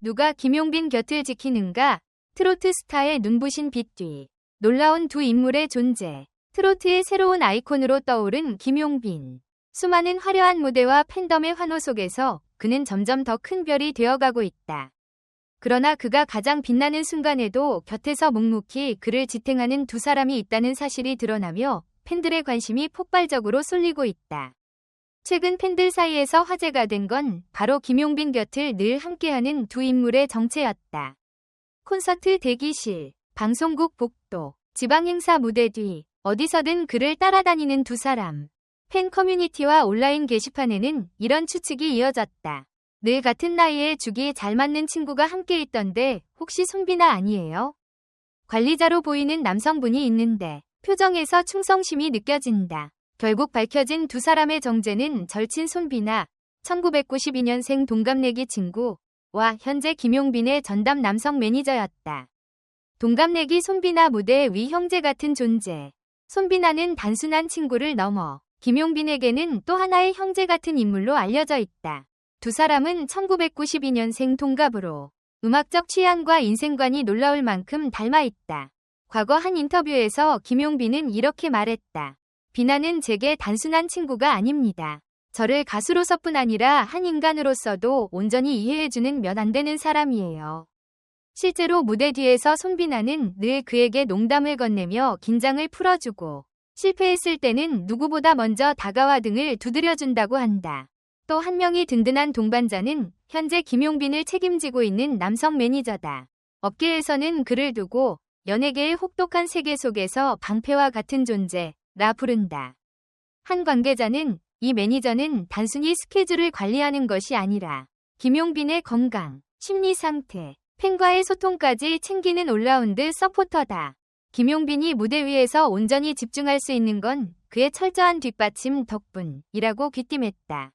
누가 김용빈 곁을 지키는가? 트로트 스타의 눈부신 빛 뒤. 놀라운 두 인물의 존재. 트로트의 새로운 아이콘으로 떠오른 김용빈. 수많은 화려한 무대와 팬덤의 환호 속에서 그는 점점 더 큰 별이 되어가고 있다. 그러나 그가 가장 빛나는 순간에도 곁에서 묵묵히 그를 지탱하는 두 사람이 있다는 사실이 드러나며 팬들의 관심이 폭발적으로 쏠리고 있다. 최근 팬들 사이에서 화제가 된 건 바로 김용빈 곁을 늘 함께하는 두 인물의 정체였다. 콘서트 대기실, 방송국 복도, 지방행사 무대 뒤, 어디서든 그를 따라다니는 두 사람. 팬 커뮤니티와 온라인 게시판에는 이런 추측이 이어졌다. 늘 같은 나이에 죽이 잘 맞는 친구가 함께 있던데 혹시 손비나 아니에요? 관리자로 보이는 남성분이 있는데 표정에서 충성심이 느껴진다. 결국 밝혀진 두 사람의 정체는 절친 손비나 1992년생 동갑내기 친구와 현재 김용빈의 전담 남성 매니저였다. 동갑내기 손비나 무대 위 형제 같은 존재. 손비나는 단순한 친구를 넘어 김용빈에게는 또 하나의 형제 같은 인물로 알려져 있다. 두 사람은 1992년생 동갑으로 음악적 취향과 인생관이 놀라울 만큼 닮아 있다. 과거 한 인터뷰에서 김용빈은 이렇게 말했다. 비나는 제게 단순한 친구가 아닙니다. 저를 가수로서뿐 아니라 한 인간으로서도 온전히 이해해주는 면 안 되는 사람이에요. 실제로 무대 뒤에서 손비나는 늘 그에게 농담을 건네며 긴장을 풀어주고 실패했을 때는 누구보다 먼저 다가와 등을 두드려준다고 한다. 또 한 명이 든든한 동반자는 현재 김용빈을 책임지고 있는 남성 매니저다. 업계에서는 그를 두고 연예계의 혹독한 세계 속에서 방패와 같은 존재라 부른다. 한 관계자는 이 매니저는 단순히 스케줄을 관리하는 것이 아니라 김용빈의 건강, 심리 상태, 팬과의 소통까지 챙기는 올라운드 서포터다. 김용빈이 무대 위에서 온전히 집중할 수 있는 건 그의 철저한 뒷받침 덕분이라고 귀띔했다.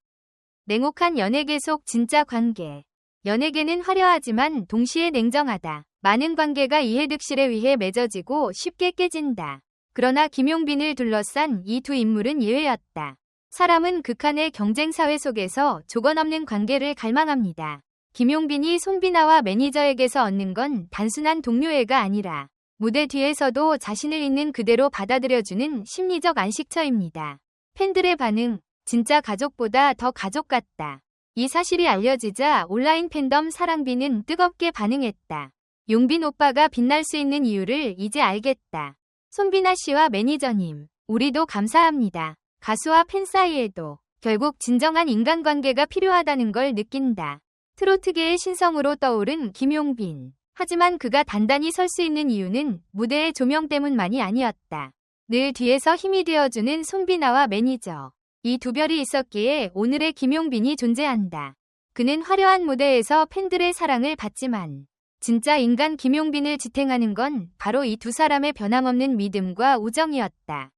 냉혹한 연예계 속 진짜 관계. 연예계는 화려하지만 동시에 냉정하다. 많은 관계가 이해득실에 의해 맺어지고 쉽게 깨진다. 그러나 김용빈을 둘러싼 이 두 인물은 예외였다. 사람은 극한의 경쟁 사회 속에서 조건 없는 관계를 갈망합니다. 김용빈이 손비나와 매니저에게서 얻는 건 단순한 동료애가 아니라 무대 뒤에서도 자신을 있는 그대로 받아들여주는 심리적 안식처입니다. 팬들의 반응, 진짜 가족보다 더 가족 같다. 이 사실이 알려지자 온라인 팬덤 사랑비는 뜨겁게 반응했다. 용빈 오빠가 빛날 수 있는 이유를 이제 알겠다. 손비나 씨와 매니저님, 우리도 감사합니다. 가수와 팬 사이에도 결국 진정한 인간관계가 필요하다는 걸 느낀다. 트로트계의 신성으로 떠오른 김용빈. 하지만 그가 단단히 설 수 있는 이유는 무대의 조명 때문만이 아니었다. 늘 뒤에서 힘이 되어주는 손비나와 매니저. 이 두 별이 있었기에 오늘의 김용빈이 존재한다. 그는 화려한 무대에서 팬들의 사랑을 받지만 진짜 인간 김용빈을 지탱하는 건 바로 이 두 사람의 변함없는 믿음과 우정이었다.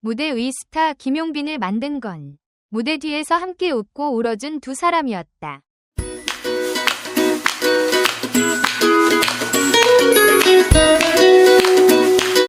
무대 의 스타 김용빈을 만든 건 무대 뒤에서 함께 웃고 울어준 두 사람이었다.